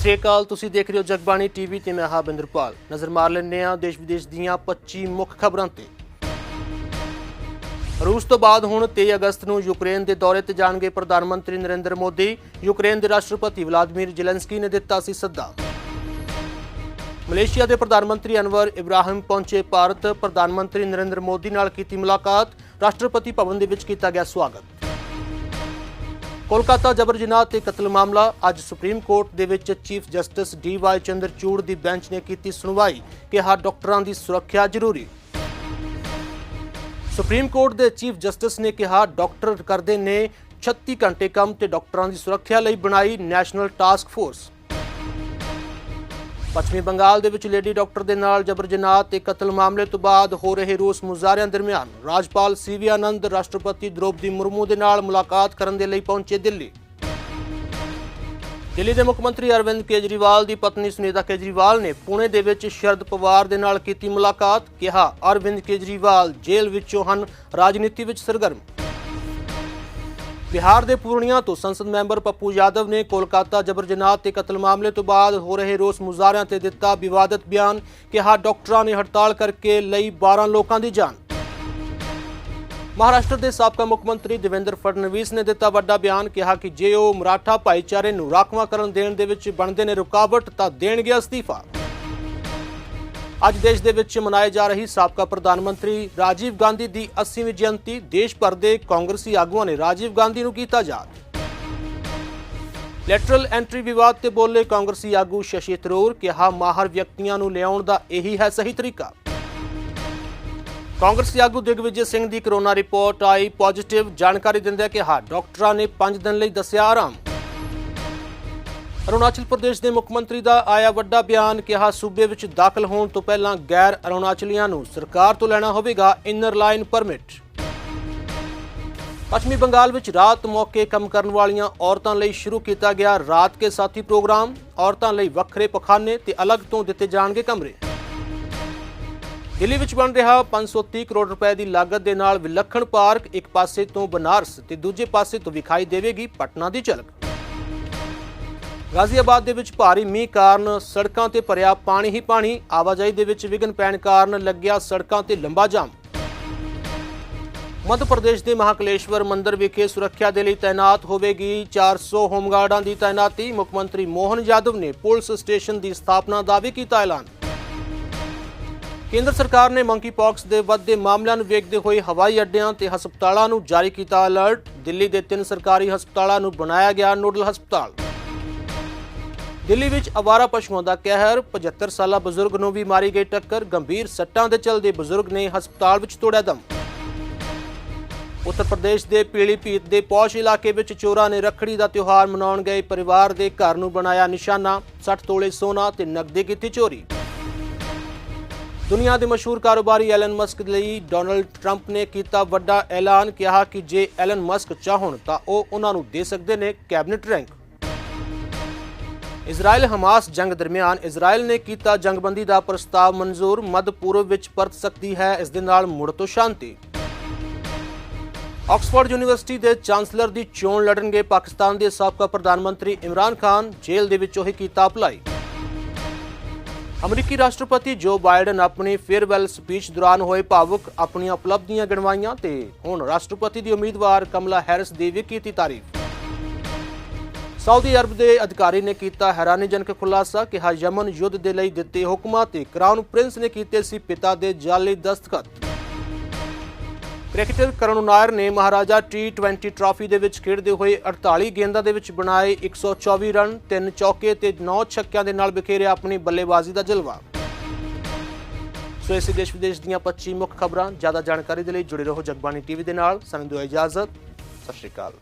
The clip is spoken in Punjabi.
ਸ੍ਰੀ ਅਕਾਲ, ਤੁਸੀਂ ਦੇਖ ਰਹੇ ਹੋ ਜਗਬਾਣੀ ਟੀਵੀ ਤੇ ਮੈਂ ਹਾਂ ਬਿੰਦਰਪਾਲ। ਨਜ਼ਰ ਮਾਰ ਲੈਂਦੇ ਹਾਂ ਦੇਸ਼ ਵਿਦੇਸ਼ ਦੀਆਂ 25 ਮੁੱਖ ਖਬਰਾਂ ਤੇ। ਰੂਸ ਤੋਂ ਬਾਅਦ ਹੁਣ 23 ਅਗਸਤ ਨੂੰ ਯੂਕਰੇਨ ਦੇ ਦੌਰੇ ਤੇ ਜਾਣਗੇ ਪ੍ਰਧਾਨ ਮੰਤਰੀ ਨਰਿੰਦਰ ਮੋਦੀ। ਯੂਕਰੇਨ ਦੇ ਰਾਸ਼ਟਰਪਤੀ ਵਲਾਦੀਮੀਰ ਜ਼ੈਲੈਂਸਕੀ ਨੇ ਦਿੱਤਾ ਸੀ ਸੱਦਾ। ਮਲੇਸ਼ੀਆ ਦੇ ਪ੍ਰਧਾਨ ਮੰਤਰੀ ਅਨਵਰ ਇਬਰਾਹਿਮ ਪਹੁੰਚੇ ਭਾਰਤ। ਪ੍ਰਧਾਨ ਮੰਤਰੀ ਨਰਿੰਦਰ ਮੋਦੀ ਨਾਲ ਕੀਤੀ ਮੁਲਾਕਾਤ। ਰਾਸ਼ਟਰਪਤੀ ਭਵਨ ਦੇ ਵਿੱਚ ਕੀਤਾ ਗਿਆ ਸਵਾਗਤ। ਕੋਲਕਾਤਾ ਜਬਰ ਜਨਾਹ ਤੇ ਕਤਲ ਮਾਮਲਾ। ਅੱਜ ਸੁਪਰੀਮ ਕੋਰਟ ਦੇ ਵਿੱਚ chief justice D Y Chandrachud ਦੀ ਬੈਂਚ ਨੇ ਕੀਤੀ ਸੁਣਵਾਈ ਕਿਹਾ ਡਾਕਟਰਾਂ ਦੀ ਸੁਰੱਖਿਆ ਜ਼ਰੂਰੀ। ਸੁਪਰੀਮ ਕੋਰਟ ਦੇ ਚੀਫ ਜਸਟਿਸ ਨੇ ਕਿਹਾ, ਡਾਕਟਰ ਕਰਦੇ ਨੇ 36 ਘੰਟੇ ਕੰਮ ਤੇ ਡਾਕਟਰਾਂ ਦੀ ਸੁਰੱਖਿਆ ਲਈ ਬਣਾਈ ਨੈਸ਼ਨਲ ਟਾਸਕ ਫੋਰਸ। ਪੱਛਮੀ ਬੰਗਾਲ ਦੇ ਵਿੱਚ ਲੇਡੀ ਡਾਕਟਰ ਦੇ ਨਾਲ ਜਬਰ ਜਨਾਹ ਤੇ ਕਤਲ ਮਾਮਲੇ ਤੋਂ ਬਾਅਦ ਹੋ ਰਹੇ ਰੋਸ ਮੁਜ਼ਾਹਰਿਆਂ ਦਰਮਿਆਨ, ਰਾਜਪਾਲ ਸੀ ਵੀ ਆਨੰਦ, ਰਾਸ਼ਟਰਪਤੀ ਦ੍ਰੋਪਦੀ ਮੁਰਮੂ ਦੇ ਨਾਲ ਮੁਲਾਕਾਤ ਕਰਨ ਦੇ ਲਈ ਪਹੁੰਚੇ ਦਿੱਲੀ। ਦਿੱਲੀ ਦੇ ਮੁੱਖ ਮੰਤਰੀ ਅਰਵਿੰਦ ਕੇਜਰੀਵਾਲ ਦੀ ਪਤਨੀ ਸੁਨੀਤਾ ਕੇਜਰੀਵਾਲ ਨੇ ਪੁਣੇ ਦੇ ਵਿੱਚ ਸ਼ਰਦ ਪਵਾਰ ਦੇ ਨਾਲ ਕੀਤੀ ਮੁਲਾਕਾਤ, ਕਿਹਾ ਅਰਵਿੰਦ ਕੇਜਰੀਵਾਲ ਜੇਲ੍ਹ ਵਿੱਚੋਂ ਹਨ, ਰਾਜਨੀਤੀ ਵਿੱਚ ਸਰਗਰਮ। ਬਿਹਾਰ ਦੇ ਪੂਰਨੀਆ ਤੋਂ ਸੰਸਦ ਮੈਂਬਰ ਪੱਪੂ ਯਾਦਵ ਨੇ ਕੋਲਕਾਤਾ ਜਬਰ ਜਨਾਹ ਤੇ ਕਤਲ ਮਾਮਲੇ ਤੋਂ ਬਾਅਦ ਹੋ ਰਹੇ ਰੋਸ ਮੁਜ਼ਾਹਰਿਆਂ ਤੇ ਦਿੱਤਾ ਵਿਵਾਦਤ ਬਿਆਨ ਕਿਹਾ ਡਾਕਟਰਾਂ ਨੇ ਹੜਤਾਲ ਕਰਕੇ ਲਈ 12 ਲੋਕਾਂ ਦੀ ਜਾਨ ਮਹਾਰਾਸ਼ਟਰ ਦੇ ਸਾਬਕਾ ਮੁੱਖ ਮੰਤਰੀ ਦੇਵੇਂਦਰ ਫਡਨਵੀਸ ਨੇ ਦਿੱਤਾ ਵੱਡਾ ਬਿਆਨ ਕਿਹਾ ਕਿ ਜੇ ਉਹ ਮਰਾਠਾ ਭਾਈਚਾਰੇ ਨੂੰ ਰਾਖਵਾਂ ਕਰਨ ਦੇਣ ਦੇ ਵਿੱਚ ਬਣਦੇ ਨੇ ਰੁਕਾਵਟ ਤਾਂ ਦੇਣਗੇ ਅਸਤੀਫਾ ਅੱਜ ਦੇਸ਼ ਦੇ ਵਿੱਚ ਮਨਾਏ ਜਾ ਰਹੀ ਸਾਬਕਾ ਪ੍ਰਧਾਨ ਮੰਤਰੀ ਰਾਜੀਵ ਗਾਂਧੀ ਦੀ 80ਵੀਂ ਜਯੰਤੀ, ਦੇਸ਼ ਭਰ ਦੇ ਕਾਂਗਰਸੀ ਆਗੂਆਂ ਨੇ ਰਾਜੀਵ ਗਾਂਧੀ ਨੂੰ ਕੀਤਾ ਯਾਦ। ਲੈਟਰਲ ਐਂਟਰੀ ਵਿਵਾਦ ਤੇ ਬੋਲੇ ਕਾਂਗਰਸੀ ਆਗੂ ਸ਼ਸ਼ੀ ਥਰੂਰ ਕਿਹਾ, ਮਾਹਰ ਵਿਅਕਤੀਆਂ ਨੂੰ ਲਿਆਉਣ ਦਾ ਇਹੀ ਹੈ ਸਹੀ ਤਰੀਕਾ। ਕਾਂਗਰਸੀ ਆਗੂ ਦਿਗਵਿਜੇ ਸਿੰਘ ਦੀ ਕਰੋਨਾ ਰਿਪੋਰਟ ਆਈ, ਪੋਜ਼ਿਟਿਵ ਜਾਣਕਾਰੀ ਦਿੰਦਿਆਂ ਕਿਹਾ, ਡਾਕਟਰਾਂ ਨੇ 5 ਦਿਨ ਲਈ ਦੱਸਿਆ ਆਰਾਮ। ਅਰੁਣਾਚਲ ਪ੍ਰਦੇਸ਼ ਦੇ ਮੁੱਖ ਮੰਤਰੀ ਦਾ ਆਇਆ ਵੱਡਾ ਬਿਆਨ ਕਿਹਾ, ਸੂਬੇ ਵਿੱਚ ਦਾਖਲ ਹੋਣ ਤੋਂ ਪਹਿਲਾਂ ਗੈਰ ਅਰੁਣਾਚਲੀਆਂ ਨੂੰ ਸਰਕਾਰ ਤੋਂ ਲੈਣਾ ਹੋਵੇਗਾ ਇਨਰ ਲਾਈਨ ਪਰਮਿਟ ਪੱਛਮੀ ਬੰਗਾਲ ਵਿੱਚ ਰਾਤ ਮੌਕੇ ਕੰਮ ਕਰਨ ਵਾਲੀਆਂ ਔਰਤਾਂ ਲਈ ਸ਼ੁਰੂ ਕੀਤਾ ਗਿਆ ਰਾਤ ਕੇ ਸਾਥੀ ਪ੍ਰੋਗਰਾਮ। ਔਰਤਾਂ ਲਈ ਵੱਖਰੇ ਪਖਾਨੇ ਤੇ ਅਲੱਗ ਤੋਂ ਦਿੱਤੇ ਜਾਣਗੇ ਕਮਰੇ। ਦਿੱਲੀ ਵਿੱਚ ਬਣ ਰਿਹਾ 530 ਕਰੋੜ ਰੁਪਏ ਦੀ ਲਾਗਤ ਦੇ ਨਾਲ ਵਿਲੱਖਣ ਪਾਰਕ ਇੱਕ ਪਾਸੇ ਤੋਂ ਬਨਾਰਸ ਤੇ ਦੂਜੇ ਪਾਸੇ ਤੋਂ ਵਿਖਾਈ ਦੇਵੇਗੀ ਪਟਨਾ ਦੀ ਝਲਕ। ਗਾਜ਼ੀਆਬਾਦ ਦੇ ਵਿੱਚ ਭਾਰੀ ਮੀਂਹ ਕਾਰਨ ਸੜਕਾਂ ਤੇ ਭਰਿਆ ਪਾਣੀ ਹੀ ਪਾਣੀ। ਆਵਾਜਾਈ ਦੇ ਵਿੱਚ ਵਿਘਨ ਪੈਣ ਕਾਰਨ ਲੱਗਿਆ ਸੜਕਾਂ ਤੇ ਲੰਬਾ ਜਾਮ। ਮੱਧ ਪ੍ਰਦੇਸ਼ ਦੇ ਮਹਾਕਲੇਸ਼ਵਰ ਮੰਦਿਰ ਵਿਖੇ ਸੁਰੱਖਿਆ ਦੇ ਲਈ ਤਾਇਨਾਤ ਹੋਵੇਗੀ 400 ਹੋਮਗਾਰਡਾਂ ਦੀ ਤਾਇਨਾਤੀ। ਮੁੱਖ ਮੰਤਰੀ ਮੋਹਨ ਯਾਦਵ ਨੇ ਪੁਲਿਸ ਸਟੇਸ਼ਨ ਦੀ ਸਥਾਪਨਾ ਦਾ ਵੀ ਕੀਤਾ ਐਲਾਨ। ਕੇਂਦਰ ਸਰਕਾਰ ਨੇ ਮੰਕੀ ਪੌਕਸ ਦੇ ਵੱਧਦੇ ਮਾਮਲਿਆਂ ਨੂੰ ਵੇਖਦੇ ਹੋਏ ਹਵਾਈ ਅੱਡਿਆਂ ਤੇ ਹਸਪਤਾਲਾਂ ਨੂੰ ਜਾਰੀ ਕੀਤਾ ਅਲਰਟ। ਦਿੱਲੀ ਦੇ ਤਿੰਨ ਸਰਕਾਰੀ ਹਸਪਤਾਲਾਂ ਨੂੰ ਬਣਾਇਆ ਗਿਆ ਨੋਡਲ ਹਸਪਤਾਲ। ਦਿੱਲੀ ਵਿੱਚ ਅਵਾਰਾ ਪਸ਼ੂਆਂ ਦਾ ਕਹਿਰ 75 ਸਾਲਾ ਬਜ਼ੁਰਗ ਨੂੰ ਵੀ ਮਾਰੀ ਗਈ ਟੱਕਰ, ਗੰਭੀਰ ਸੱਟਾਂ ਦੇ ਚਲਦੇ ਬਜ਼ੁਰਗ ਨੇ ਹਸਪਤਾਲ ਵਿੱਚ ਤੋੜਿਆ ਦਮ। ਉੱਤਰ ਪ੍ਰਦੇਸ਼ ਦੇ ਪੀਲੀਭੀਤ ਦੇ ਪੌਸ਼ ਇਲਾਕੇ ਵਿੱਚ ਚੋਰਾਂ ਨੇ ਰੱਖੜੀ ਦਾ ਤਿਉਹਾਰ ਮਨਾਉਣ ਗਏ ਪਰਿਵਾਰ ਦੇ ਘਰ ਨੂੰ ਬਣਾਇਆ ਨਿਸ਼ਾਨਾ 60 ਤੋਲੇ ਸੋਨਾ ਤੇ ਨਕਦੀ ਕੀਤੀ ਚੋਰੀ। ਦੁਨੀਆ ਦੇ ਮਸ਼ਹੂਰ ਕਾਰੋਬਾਰੀ ਐਲਨ ਮਸਕ ਲਈ ਡੋਨਲਡ ਟਰੰਪ ਨੇ ਕੀਤਾ ਵੱਡਾ ਐਲਾਨ, ਕਿਹਾ ਕਿ ਜੇ ਐਲਨ ਮਸਕ ਚਾਹਣ ਤਾਂ ਉਹ ਉਹਨਾਂ ਨੂੰ ਦੇ ਸਕਦੇ ਨੇ ਕੈਬਨਿਟ ਰੈਂਕ। ਇਜ਼ਰਾਈਲ ਹਮਾਸ ਜੰਗ ਦਰਮਿਆਨ ਇਜ਼ਰਾਈਲ ਨੇ ਕੀਤਾ ਜੰਗਬੰਦੀ ਦਾ ਪ੍ਰਸਤਾਵ ਮਨਜ਼ੂਰ, ਮੱਧ ਪੂਰਬ ਵਿੱਚ ਪਰਤ ਸਕਦੀ ਹੈ, ਇਸ ਦੇ ਨਾਲ ਮੁੜ ਤੋਂ ਸ਼ਾਂਤੀ। ਆਕਸਫੋਰਡ ਯੂਨੀਵਰਸਿਟੀ ਦੇ ਚਾਂਸਲਰ ਦੀ ਚੋਣ ਲੜਨਗੇ ਪਾਕਿਸਤਾਨ ਦੇ ਸਾਬਕਾ ਪ੍ਰਧਾਨ ਮੰਤਰੀ ਇਮਰਾਨ ਖਾਨ, ਜੇਲ੍ਹ ਦੇ ਵਿੱਚੋਂ ਹੀ ਕੀਤਾ ਅਪਲਾਈ। ਅਮਰੀਕੀ ਰਾਸ਼ਟਰਪਤੀ ਜੋ ਬਾਈਡਨ ਆਪਣੀ ਫੇਅਰਵੈਲ ਸਪੀਚ ਦੌਰਾਨ ਹੋਏ ਭਾਵੁਕ ਆਪਣੀਆਂ ਉਪਲਬਧੀਆਂ ਗਿਣਵਾਈਆਂ ਤੇ ਹੁਣ ਰਾਸ਼ਟਰਪਤੀ ਦੀ ਉਮੀਦਵਾਰ ਕਮਲਾ ਹੈਰਿਸ ਦੀ ਵੀ ਕੀਤੀ ਤਾਰੀਫ। ਸਾਊਦੀ ਅਰਬ ਦੇ ਅਧਿਕਾਰੀ ਨੇ ਕੀਤਾ ਹੈਰਾਨੀਜਨਕ ਖੁਲਾਸਾ ਕਿ ਯਮਨ ਯੁੱਧ ਦੇ ਲਈ ਦਿੱਤੇ ਹੁਕਮਾਂ ਤੇ ਕਰਾਊਨ ਪ੍ਰਿੰਸ ਨੇ ਕੀਤੇ ਸੀ ਪਿਤਾ ਦੇ ਜਾਲੀ ਦਸਤਖਤ। ਕ੍ਰਿਕਟਰ ਕਰਣ ਨਾਇਰ ਨੇ ਮਹਾਰਾਜਾ ਟੀ20 ਟਰਾਫੀ ਦੇ ਵਿੱਚ ਖੇਡਦੇ ਹੋਏ 48 ਗੇਂਦਾਂ ਦੇ ਵਿੱਚ ਬਣਾਏ 124 ਰਨ 3 ਚੌਕੇ ਤੇ 9 ਛੱਕਿਆਂ ਦੇ ਨਾਲ ਬਿਖੇਰਿਆ ਆਪਣੀ ਬੱਲੇਬਾਜ਼ੀ ਦਾ ਜਲਵਾ। ਸੋ ਇਸੇ ਦੇਸ਼ ਵਿਦੇਸ਼ ਦੀਆਂ 25 ਮੁੱਖ ਖਬਰਾਂ, ਜ਼ਿਆਦਾ ਜਾਣਕਾਰੀ ਦੇ ਲਈ ਜੁੜੇ ਰਹੋ ਜਗਬਾਣੀ ਟੀਵੀ ਦੇ ਨਾਲ। ਸਾਨੂੰ ਦਿਓ ਇਜਾਜ਼ਤ। ਸਤਿ ਸ਼੍ਰੀ ਅਕਾਲ।